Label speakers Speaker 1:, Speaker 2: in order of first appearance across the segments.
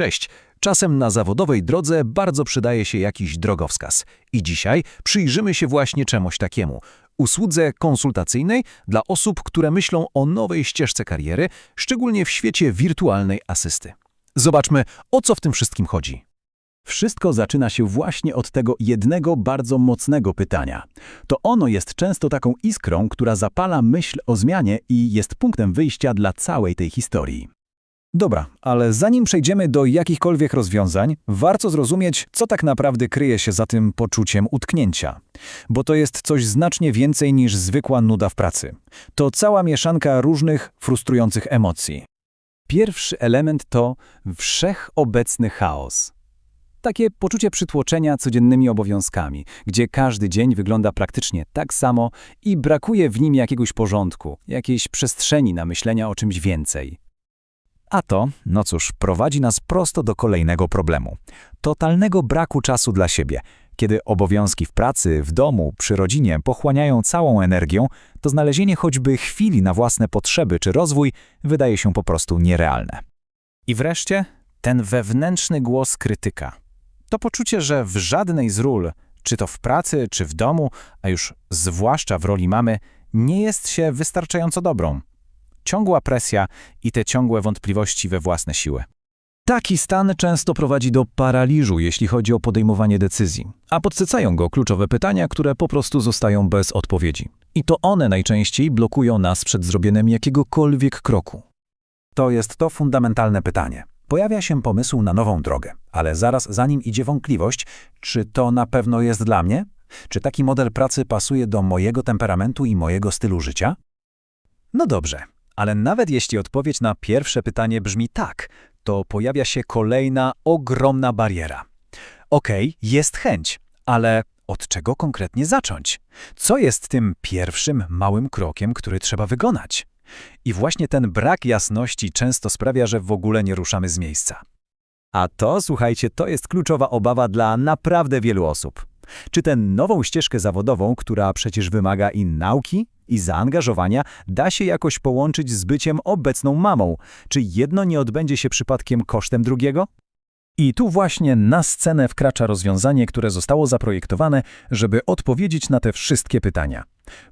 Speaker 1: Cześć. Czasem na zawodowej drodze bardzo przydaje się jakiś drogowskaz. I dzisiaj przyjrzymy się właśnie czemuś takiemu. Usłudze konsultacyjnej dla osób, które myślą o nowej ścieżce kariery, szczególnie w świecie wirtualnej asysty. Zobaczmy, o co w tym wszystkim chodzi.
Speaker 2: Wszystko zaczyna się właśnie od tego jednego bardzo mocnego pytania. To ono jest często taką iskrą, która zapala myśl o zmianie i jest punktem wyjścia dla całej tej historii.
Speaker 3: Dobra, ale zanim przejdziemy do jakichkolwiek rozwiązań, warto zrozumieć, co tak naprawdę kryje się za tym poczuciem utknięcia. Bo to jest coś znacznie więcej niż zwykła nuda w pracy. To cała mieszanka różnych, frustrujących emocji.
Speaker 2: Pierwszy element to wszechobecny chaos. Takie poczucie przytłoczenia codziennymi obowiązkami, gdzie każdy dzień wygląda praktycznie tak samo i brakuje w nim jakiegoś porządku, jakiejś przestrzeni na myślenia o czymś więcej.
Speaker 4: A to, no cóż, prowadzi nas prosto do kolejnego problemu. Totalnego braku czasu dla siebie. Kiedy obowiązki w pracy, w domu, przy rodzinie pochłaniają całą energię, to znalezienie choćby chwili na własne potrzeby czy rozwój wydaje się po prostu nierealne.
Speaker 1: I wreszcie ten wewnętrzny głos krytyka. To poczucie, że w żadnej z ról, czy to w pracy, czy w domu, a już zwłaszcza w roli mamy, nie jest się wystarczająco dobrą. Ciągła presja i te ciągłe wątpliwości we własne siły.
Speaker 3: Taki stan często prowadzi do paraliżu, jeśli chodzi o podejmowanie decyzji, a podsycają go kluczowe pytania, które po prostu zostają bez odpowiedzi. I to one najczęściej blokują nas przed zrobieniem jakiegokolwiek kroku.
Speaker 4: To jest to fundamentalne pytanie. Pojawia się pomysł na nową drogę, ale zaraz za nim idzie wątpliwość, czy to na pewno jest dla mnie? Czy taki model pracy pasuje do mojego temperamentu i mojego stylu życia?
Speaker 3: No dobrze, ale nawet jeśli odpowiedź na pierwsze pytanie brzmi tak, to pojawia się kolejna ogromna bariera. Okej, jest chęć, ale od czego konkretnie zacząć? Co jest tym pierwszym małym krokiem, który trzeba wykonać? I właśnie ten brak jasności często sprawia, że w ogóle nie ruszamy z miejsca. A to, słuchajcie, to jest kluczowa obawa dla naprawdę wielu osób. Czy tę nową ścieżkę zawodową, która przecież wymaga i nauki, i zaangażowania, da się jakoś połączyć z byciem obecną mamą? Czy jedno nie odbędzie się przypadkiem kosztem drugiego? I tu właśnie na scenę wkracza rozwiązanie, które zostało zaprojektowane, żeby odpowiedzieć na te wszystkie pytania.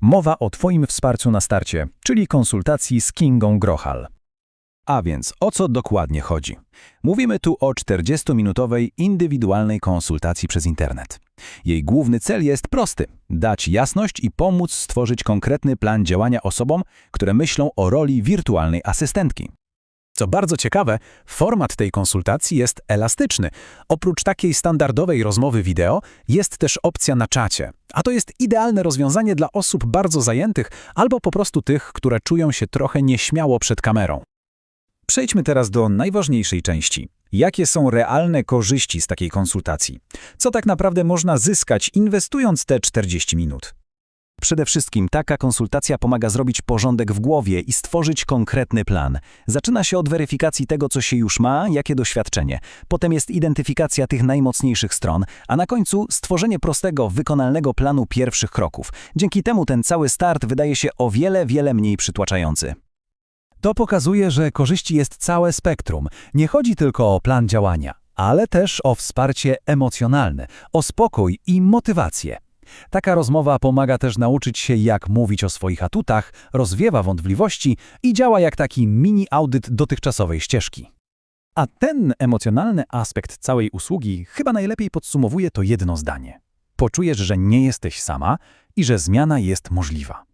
Speaker 3: Mowa o Twoim wsparciu na starcie, czyli konsultacji z Kingą Grochal. A więc o co dokładnie chodzi? Mówimy tu o 40-minutowej indywidualnej konsultacji przez internet. Jej główny cel jest prosty – dać jasność i pomóc stworzyć konkretny plan działania osobom, które myślą o roli wirtualnej asystentki. Co bardzo ciekawe, format tej konsultacji jest elastyczny. Oprócz takiej standardowej rozmowy wideo, jest też opcja na czacie. A to jest idealne rozwiązanie dla osób bardzo zajętych albo po prostu tych, które czują się trochę nieśmiało przed kamerą. Przejdźmy teraz do najważniejszej części. Jakie są realne korzyści z takiej konsultacji? Co tak naprawdę można zyskać, inwestując te 40 minut? Przede wszystkim taka konsultacja pomaga zrobić porządek w głowie i stworzyć konkretny plan. Zaczyna się od weryfikacji tego, co się już ma, jakie doświadczenie. Potem jest identyfikacja tych najmocniejszych stron, a na końcu stworzenie prostego, wykonalnego planu pierwszych kroków. Dzięki temu ten cały start wydaje się o wiele, wiele mniej przytłaczający. To pokazuje, że korzyści jest całe spektrum. Nie chodzi tylko o plan działania, ale też o wsparcie emocjonalne, o spokój i motywację. Taka rozmowa pomaga też nauczyć się, jak mówić o swoich atutach, rozwiewa wątpliwości i działa jak taki mini audyt dotychczasowej ścieżki. A ten emocjonalny aspekt całej usługi chyba najlepiej podsumowuje to jedno zdanie. Poczujesz, że nie jesteś sama i że zmiana jest możliwa.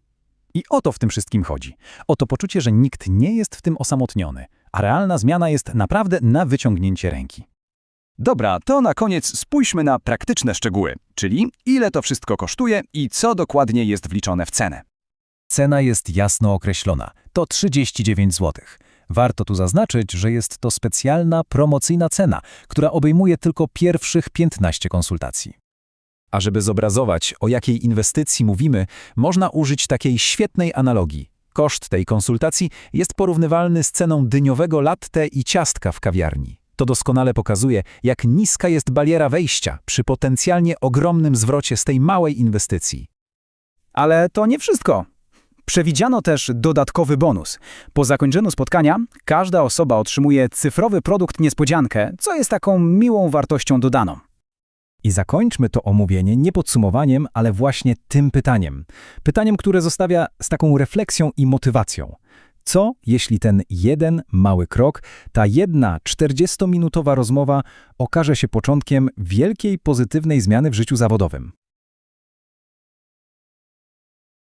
Speaker 3: I o to w tym wszystkim chodzi. O to poczucie, że nikt nie jest w tym osamotniony, a realna zmiana jest naprawdę na wyciągnięcie ręki. Dobra, to na koniec spójrzmy na praktyczne szczegóły, czyli ile to wszystko kosztuje i co dokładnie jest wliczone w cenę. Cena jest jasno określona. To 39 zł. Warto tu zaznaczyć, że jest to specjalna, promocyjna cena, która obejmuje tylko pierwszych 15 konsultacji. A żeby zobrazować, o jakiej inwestycji mówimy, można użyć takiej świetnej analogii. Koszt tej konsultacji jest porównywalny z ceną dyniowego latte i ciastka w kawiarni. To doskonale pokazuje, jak niska jest bariera wejścia przy potencjalnie ogromnym zwrocie z tej małej inwestycji. Ale to nie wszystko.
Speaker 5: Przewidziano też dodatkowy bonus. Po zakończeniu spotkania każda osoba otrzymuje cyfrowy produkt niespodziankę, co jest taką miłą wartością dodaną.
Speaker 2: I zakończmy to omówienie nie podsumowaniem, ale właśnie tym pytaniem. Pytaniem, które zostawia z taką refleksją i motywacją. Co, jeśli ten jeden mały krok, ta jedna 40-minutowa rozmowa okaże się początkiem wielkiej pozytywnej zmiany w życiu zawodowym?